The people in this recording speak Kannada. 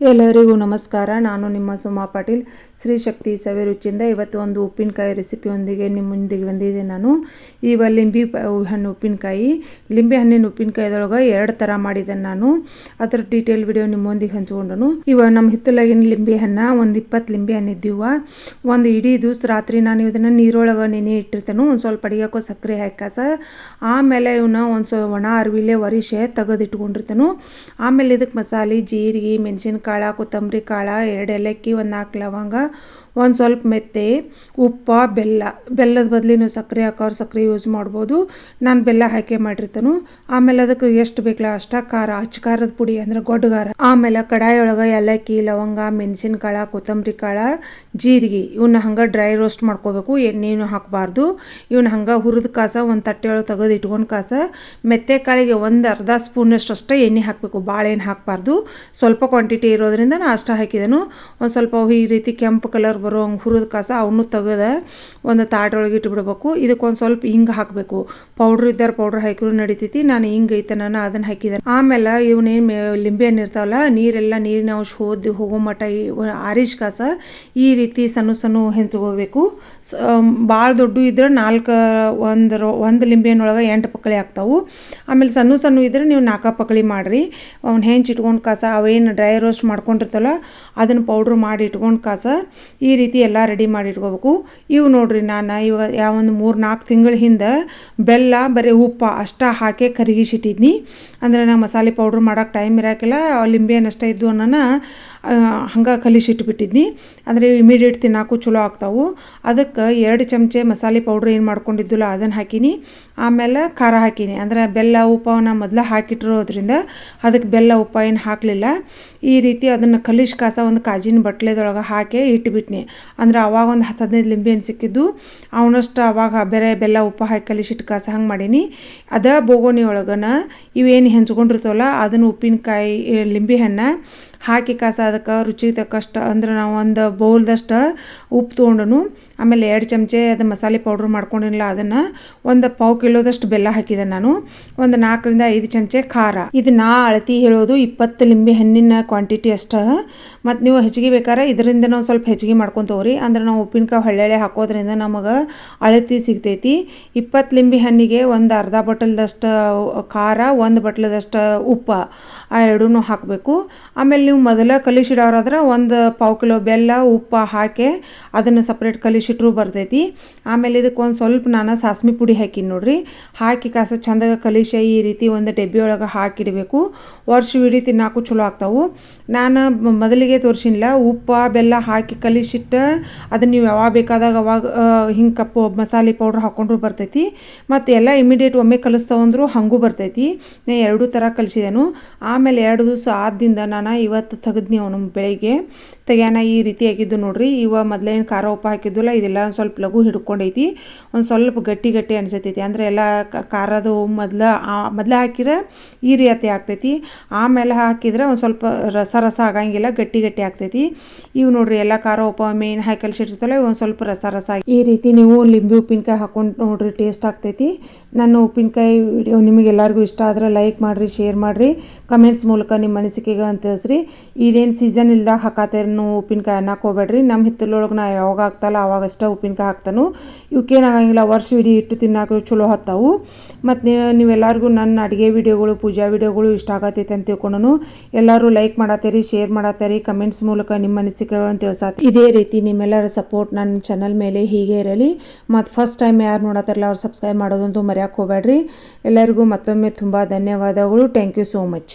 ಎಲ್ಲರಿಗೂ ನಮಸ್ಕಾರ. ನಾನು ನಿಮ್ಮ ಸುಮಾ ಪಾಟೀಲ್. ಶ್ರೀ ಶಕ್ತಿ ಸವೆ ರುಚಿಯಿಂದ ಇವತ್ತು ಒಂದು ಉಪ್ಪಿನಕಾಯಿ ರೆಸಿಪಿಯೊಂದಿಗೆ ನಿಮ್ಮ ಮುಂದಿಗೆ ಬಂದಿದ್ದೆ ನಾನು. ಇವ ಲಿಂಬಿ ಹಣ್ಣು ಉಪ್ಪಿನಕಾಯಿ. ಲಿಂಬೆ ಹಣ್ಣಿನ ಉಪ್ಪಿನಕಾಯಿದೊಳಗೆ ಎರಡು ಥರ ಮಾಡಿದೆ ನಾನು. ಅದರ ಡೀಟೇಲ್ ವಿಡಿಯೋ ನಿಮ್ಮೊಂದಿಗೆ ಹಂಚ್ಕೊಂಡನು. ಇವ ನಮ್ಮ ಹಿತ್ತಲಾಗಿನ ಲಿಂಬೆ ಹಣ್ಣು ಒಂದು ಇಪ್ಪತ್ತು ಲಿಂಬೆ ಹಣ್ಣು ಇದ್ದೀವ. ಒಂದು ಇಡೀ ದಿವ್ಸ ರಾತ್ರಿ ನಾನು ಇದನ್ನು ನೀರೊಳಗೆ ನೆನೆ ಇಟ್ಟಿರ್ತೇನೆ. ಒಂದು ಸ್ವಲ್ಪ ಅಡಿಗೆಕ್ಕೋ ಸಕ್ಕರೆ ಹಾಕ್ಯಾಸ. ಆಮೇಲೆ ಇವನ್ನ ಒಂದು ಒಣ ಅರ್ವಿಲೆ ವರಿಷೆ ತೆಗೆದಿಟ್ಕೊಂಡಿರ್ತೇನೆ. ಆಮೇಲೆ ಇದಕ್ಕೆ ಮಸಾಲೆ, ಜೀರಿಗೆ ಮೆಣಸಿನ್ಕಾಳು ಕೊತ್ತಂಬರಿ ಕಾಳು ಎರಡು ಏಲಕ್ಕಿ ಒಂದು ನಾಲ್ಕು ಲವಂಗ, ಒಂದು ಸ್ವಲ್ಪ ಮೆತ್ತೆ, ಉಪ್ಪು, ಬೆಲ್ಲ. ಬೆಲ್ಲದ ಬದಲಿ ನೀವು ಸಕ್ಕರೆ ಹಾಕೋರು ಸಕ್ಕರೆ ಯೂಸ್ ಮಾಡ್ಬೋದು. ನಾನು ಬೆಲ್ಲ ಹಾಕಿ ಮಾಡಿರ್ತಾನು. ಆಮೇಲೆ ಅದಕ್ಕೆ ಎಷ್ಟು ಬೇಕಲ್ಲ ಅಷ್ಟ ಖಾರ ಅಚ್ಚಕಾರದ ಪುಡಿ ಅಂದ್ರೆ ಗೊಡ್ಡಗಾರ. ಆಮೇಲೆ ಕಡಾಯಿ ಒಳಗೆ ಏಲಕ್ಕಿ, ಲವಂಗ, ಮೆಣಸಿನಕಾಳು, ಕೊತ್ತಂಬರಿ ಕಾಳು, ಜೀರಿಗೆ. ಇವನ್ನ ಹಂಗೆ ಡ್ರೈ ರೋಸ್ಟ್ ಮಾಡ್ಕೋಬೇಕು. ಎಣ್ಣೆನೂ ಹಾಕಬಾರ್ದು. ಇವನ್ನ ಹಂಗೆ ಹುರಿದ ಕಾಸ ಒಂದು ತಟ್ಟೆ ಒಳಗೆ ತೆಗೆದು ಇಟ್ಕೊಂಡು ಕಾಸ. ಮೆತ್ತೆ ಕಾಳಿಗೆ ಒಂದು ಅರ್ಧ ಸ್ಪೂನಷ್ಟು ಅಷ್ಟೇ ಎಣ್ಣೆ ಹಾಕಬೇಕು. ಭಾಳ ಏನು ಹಾಕಬಾರ್ದು. ಸ್ವಲ್ಪ ಕ್ವಾಂಟಿಟಿ ಇರೋದ್ರಿಂದ ನಾನು ಅಷ್ಟ ಹಾಕಿದೆನು. ಒಂದು ಸ್ವಲ್ಪ ಈ ರೀತಿ ಕೆಂಪು ಕಲರ್ ಬರೋ ಹಂಗೆ ಹುರಿದ ಕಾಸ ಅವನ್ನು ತೆಗೆದು ಒಂದು ತಾಟೊಳಗೆ ಇಟ್ಬಿಡ್ಬೇಕು. ಇದಕ್ಕೊಂದು ಸ್ವಲ್ಪ ಹಿಂಗೆ ಹಾಕಬೇಕು. ಪೌಡ್ರ್ ಇದ್ದಾರೆ ಪೌಡ್ರ್ ಹಾಕಿದ್ರು ನಡಿತೈತಿ. ನಾನು ಹಿಂಗೆ ಐತೆ ನಾನು ಅದನ್ನು ಹಾಕಿದೆ ಆಮೇಲೆ ಇವನೇನು ಲಿಂಬೆ ಹಣ್ಣು ಇರ್ತಾವಲ್ಲ, ನೀರೆಲ್ಲ ನೀರಿನ ಅಂಶ ಹೋದ್ ಹೋಗೋ ಮಟ್ಟ ಆರಿಶ್ ಕಾಸ ಈ ರೀತಿ ಸಣ್ಣ ಸಣ್ಣ ಹೆಂಚ್ಕೋಬೇಕು. ಭಾಳ ದೊಡ್ಡ ಇದ್ರೆ ನಾಲ್ಕು ಒಂದು ರೋ ಒಂದು ಲಿಂಬೆಹಣ್ಣೊಳಗೆ ಎಂಟು ಪಕ್ಕಳಿ ಆಗ್ತಾವು. ಆಮೇಲೆ ಸಣ್ಣ ಸಣ್ಣ ಇದ್ರೆ ನೀವು ನಾಲ್ಕು ಪಕ್ಕಳಿ ಮಾಡಿರಿ. ಅವ್ನು ಹೆಂಚು ಇಟ್ಕೊಂಡು ಕಾಸ ಅವೇನು ಡ್ರೈ ರೋಸ್ಟ್ ಮಾಡ್ಕೊಂಡಿರ್ತಲ್ಲ, ಅದನ್ನು ಪೌಡ್ರ್ ಮಾಡಿ ಇಟ್ಕೊಂಡು ಕಾಸ, ಈ ರೀತಿ ಎಲ್ಲ ರೆಡಿ ಮಾಡಿ ಇಟ್ಕೋಬೇಕು. ಇವು ನೋಡ್ರಿ ನಾನು ಇವಾಗ ಯಾವೊಂದು ಮೂರು ನಾಲ್ಕು ತಿಂಗಳ ಹಿಂದೆ ಬೆಲ್ಲ, ಬರೀ ಉಪ್ಪು ಅಷ್ಟ ಹಾಕಿ ಕರಗಿಸಿಟ್ಟಿದ್ನಿ. ಅಂದರೆ ನಾ ಮಸಾಲೆ ಪೌಡ್ರ್ ಮಾಡೋಕೆ ಟೈಮ್ ಇರೋಕ್ಕಿಲ್ಲ ಲಿಂಬೆ ಅಷ್ಟೇ ಇದ್ದು ಅನ್ನೋನ ಹಂಗೆ ಕಲಿಸಿಟ್ಬಿಟ್ಟಿದ್ನಿ. ಅಂದರೆ ಇಮಿಡಿಯೇಟ್ ತಿನ್ನಾಕು ಚಲೋ ಆಗ್ತಾವು. ಅದಕ್ಕೆ ಎರಡು ಚಮಚೆ ಮಸಾಲೆ ಪೌಡ್ರ್ ಏನು ಮಾಡ್ಕೊಂಡಿದ್ದಿಲ್ಲ ಅದನ್ನು ಹಾಕೀನಿ. ಆಮೇಲೆ ಖಾರ ಹಾಕೀನಿ. ಅಂದರೆ ಬೆಲ್ಲ ಉಪ್ಪವನ್ನ ಮೊದಲು ಹಾಕಿಟ್ಟಿರೋದ್ರಿಂದ ಅದಕ್ಕೆ ಬೆಲ್ಲ ಉಪ್ಪ ಏನು ಹಾಕಲಿಲ್ಲ. ಈ ರೀತಿ ಅದನ್ನು ಕಲಿಶ್ ಕಾಸ ಒಂದು ಕಾಜಿನ ಬಟ್ಲೆದೊಳಗೆ ಹಾಕಿ ಇಟ್ಬಿಟ್ನಿ. ಅಂದ್ರೆ ಅವಾಗ ಒಂದು ಹತ್ತು ಹದಿನೈದು ಲಿಂಬೆಹಣ್ಣು ಸಿಕ್ಕಿದ್ದು ಅವನಷ್ಟು ಅವಾಗ ಬೇರೆ ಬೆಲ್ಲ ಉಪ್ಪು ಹಾಕಿ ಕಲಿಸಿಟ್ಟು ಕಾಸ ಹಂಗೆ ಮಾಡೀನಿ. ಅದ ಬೋಗೋನಿ ಒಳಗನ ಇವೇನು ಹೆಂಚ್ಕೊಂಡಿರ್ತವಲ್ಲ, ಅದನ್ನು ಉಪ್ಪಿನಕಾಯಿ ಲಿಂಬೆ ಲಿಂಬೆಹಣ್ಣು ಹಾಕಿ ಕಾಸ ಅದಕ್ಕೆ, ರುಚಿಗೆ ತಕ್ಕಷ್ಟು ಅಂದ್ರೆ ನಾವು ಒಂದು ಬೌಲ್ದಷ್ಟು ಉಪ್ಪು ತೊಗೊಂಡನು. ಆಮೇಲೆ ಎರಡು ಚಮಚೆ ಅದು ಮಸಾಲೆ ಪೌಡ್ರ್ ಮಾಡ್ಕೊಂಡಿಲ್ಲ ಅದನ್ನು ಒಂದು ಪಾವು ಕಿಲೋದಷ್ಟು ಬೆಲ್ಲ ಹಾಕಿದೆ ನಾನು. ಒಂದು ನಾಲ್ಕರಿಂದ ಐದು ಚಮಚೆ ಖಾರ. ಇದು ನಾ ಅಳತಿ ಹೇಳೋದು ಇಪ್ಪತ್ತು ಲಿಂಬೆ ಹಣ್ಣಿನ ಕ್ವಾಂಟಿಟಿ ಅಷ್ಟು. ಮತ್ತು ನೀವು ಹೆಚ್ಚಿಗೆ ಬೇಕಾದ್ರೆ ಇದರಿಂದ ನಾವು ಸ್ವಲ್ಪ ಹೆಚ್ಚಿಗೆ ಮಾಡ್ಕೊತವ್ರಿ ಅಂದ್ರೆ ನಾವು ಉಪ್ಪಿನಕಾಯಿ ಹೊಳ್ಳೆಳೆ ಹಾಕೋದ್ರಿಂದ ನಮಗೆ ಅಳತಿ ಸಿಗ್ತೈತಿ. ಇಪ್ಪತ್ತು ಲಿಂಬೆ ಹಣ್ಣಿಗೆ ಒಂದು ಅರ್ಧ ಬಟ್ಲದಷ್ಟು ಖಾರ, ಒಂದು ಬಟ್ಲದಷ್ಟು ಉಪ್ಪು ಆ ಎರಡೂ ಹಾಕಬೇಕು. ಆಮೇಲೆ ನೀವು ಮೊದಲ ಕಲಿಸಿಡೋರಾದ್ರೆ ಒಂದು ಪಾವು ಕಿಲೋ ಬೆಲ್ಲ, ಉಪ್ಪು ಹಾಕಿ ಅದನ್ನು ಸಪ್ರೇಟ್ ಕಲಿಸಿಟ್ರು ಬರ್ತೈತಿ. ಆಮೇಲೆ ಇದಕ್ಕೆ ಒಂದು ಸ್ವಲ್ಪ ನಾನು ಸಾಸ್ಮಿ ಪುಡಿ ಹಾಕಿನಿ ನೋಡ್ರಿ. ಹಾಕಿ ಕಾಸ ಚಂದಾಗ ಕಲಿಸಿ ಈ ರೀತಿ ಒಂದು ಡಬ್ಬಿ ಒಳಗೆ ಹಾಕಿಡಬೇಕು ವರ್ಷವಿಡೀ ತಿನ್ನಾಕು ಚಲೋ ಆಗ್ತಾವು. ನಾನು ಮೊದಲಿಗೆ ತೋರಿಸಿಲ್ಲ ಉಪ್ಪು, ಬೆಲ್ಲ ಹಾಕಿ ಕಲಿಸಿಟ್ಟು, ಅದನ್ನು ನೀವು ಯಾವಾಗ ಬೇಕಾದಾಗ ಅವಾಗ ಹಿಂಗೆ ಕಪ್ಪು ಮಸಾಲೆ ಪೌಡ್ರ್ ಹಾಕೊಂಡ್ರು ಬರ್ತೈತಿ. ಮತ್ತು ಎಲ್ಲ ಇಮಿಡಿಯೇಟ್ ಒಮ್ಮೆ ಕಲಿಸ್ತಾವಂದ್ರು ಹಾಗೂ ಬರ್ತೈತಿ. ನಾ ಎರಡೂ ಥರ ಕಲಿಸಿದೆನು. ಆಮೇಲೆ ಎರಡು ದಿವಸ ಆದ್ದರಿಂದ ನಾನು ಇವತ್ತು ತೆಗೆದ್ನಿ ಅವನು ಬೆಳಿಗ್ಗೆ. ತೆಗ್ಯಾನ ಈ ರೀತಿ ಆಗಿದ್ದು ನೋಡ್ರಿ. ಇವ ಮೊದಲೇನು ಖಾರ ಉಪ್ಪು ಹಾಕಿದ್ದಿಲ್ಲ ಇದೆಲ್ಲ ಒಂದು ಸ್ವಲ್ಪ ಲಘು ಹಿಡ್ಕೊಂಡೈತಿ. ಒಂದು ಸ್ವಲ್ಪ ಗಟ್ಟಿ ಗಟ್ಟಿ ಅನಿಸತೈತಿ. ಅಂದರೆ ಎಲ್ಲ ಖಾರದು ಮೊದ್ಲು ಮೊದಲು ಹಾಕಿದ್ರೆ ಈ ರೀತಿ ಆಗ್ತೈತಿ. ಆಮೇಲೆ ಹಾಕಿದ್ರೆ ಒಂದು ಸ್ವಲ್ಪ ರಸ ರಸ ಆಗಂಗಿಲ್ಲ, ಗಟ್ಟಿ ಗಟ್ಟಿ ಆಗ್ತೈತಿ. ಇವು ನೋಡ್ರಿ ಎಲ್ಲ ಖಾರ ಉಪ್ಪು, ಮೇನ್ ಹಾಕಿ ಕಲಿಸಿರ್ತಲ್ಲ ಇವು ಒಂದು ಸ್ವಲ್ಪ ರಸ ರಸ ಈ ರೀತಿ ನೀವು ಲಿಂಬೆ ಉಪ್ಪಿನಕಾಯಿ ಹಾಕೊಂಡು ನೋಡ್ರಿ, ಟೇಸ್ಟ್ ಆಗ್ತೈತಿ. ನನ್ನ ಉಪ್ಪಿನಕಾಯಿ ವಿಡಿಯೋ ನಿಮಗೆ ಎಲ್ಲರಿಗೂ ಇಷ್ಟ ಆದ್ರೆ ಲೈಕ್ ಮಾಡಿರಿ, ಶೇರ್ ಮಾಡಿರಿ. ಕಮೆಂಟ್ಸ್ ಮೂಲಕ ನಿಮ್ಮ ಅನಿಸಿಕೆಗಳನ್ನ ತಿಳಿಸ್ರಿ. ಇದೇನು ಸೀಸನ್ ಇಲ್ದಾಗ ಹಾಕತ್ತೇರಿ ನೀವು ಉಪ್ಪಿನಕಾಯಿ ಅನ್ನಕ್ಕೆ ಹೋಗ್ಬೇಡ್ರಿ. ನಮ್ಮ ಹಿತ್ತಲೊಳಗೆ ನಾ ಯಾವಾಗ ಹಾಕ್ತಲ್ಲ ಅವಾಗಷ್ಟೇ ಉಪ್ಪಿನಕಾಯಿ ಹಾಕ್ತಾನು. ಇವಕ್ಕೇನಾಗಂಗಿಲ್ಲ ವರ್ಷ ಇಡೀ ಇಟ್ಟು ತಿನ್ನೋಕೆ ಚಲೋ ಹತ್ತಾವು. ಮತ್ತು ನೀವು ನೀವೆಲ್ಲರಿಗೂ ನನ್ನ ಅಡುಗೆ ವಿಡಿಯೋಗಳು, ಪೂಜಾ ವಿಡಿಯೋಗಳು ಇಷ್ಟ ಆಗತ್ತೈತೆ ಅಂತ ತಿಳ್ಕೊಂಡು ಎಲ್ಲರೂ ಲೈಕ್ ಮಾಡತ್ತೀರಿ ಶೇರ್ ಮಾಡತ್ತೀರಿ ಕಮೆಂಟ್ಸ್ ಮೂಲಕ ನಿಮ್ಮ ಅನಿಸಿಕೆಗಳನ್ನು ತಿಳಿಸತ್ತೆ ಇದೇ ರೀತಿ ನಿಮ್ಮೆಲ್ಲರ ಸಪೋರ್ಟ್ ನನ್ನ ಚಾನಲ್ ಮೇಲೆ ಹೀಗೆ ಇರಲಿ. ಮತ್ತು ಫಸ್ಟ್ ಟೈಮ್ ಯಾರು ನೋಡತ್ತಾರಲ್ಲ ಅವ್ರು ಸಬ್ಸ್ಕ್ರೈಬ್ ಮಾಡೋದಂತೂ ಮರೆಯೋಕೆ ಹೋಗ್ಬೇಡ್ರಿ. ಎಲ್ಲರಿಗೂ ಮತ್ತೊಮ್ಮೆ ತುಂಬ ಧನ್ಯವಾದಗಳು. Thank you so much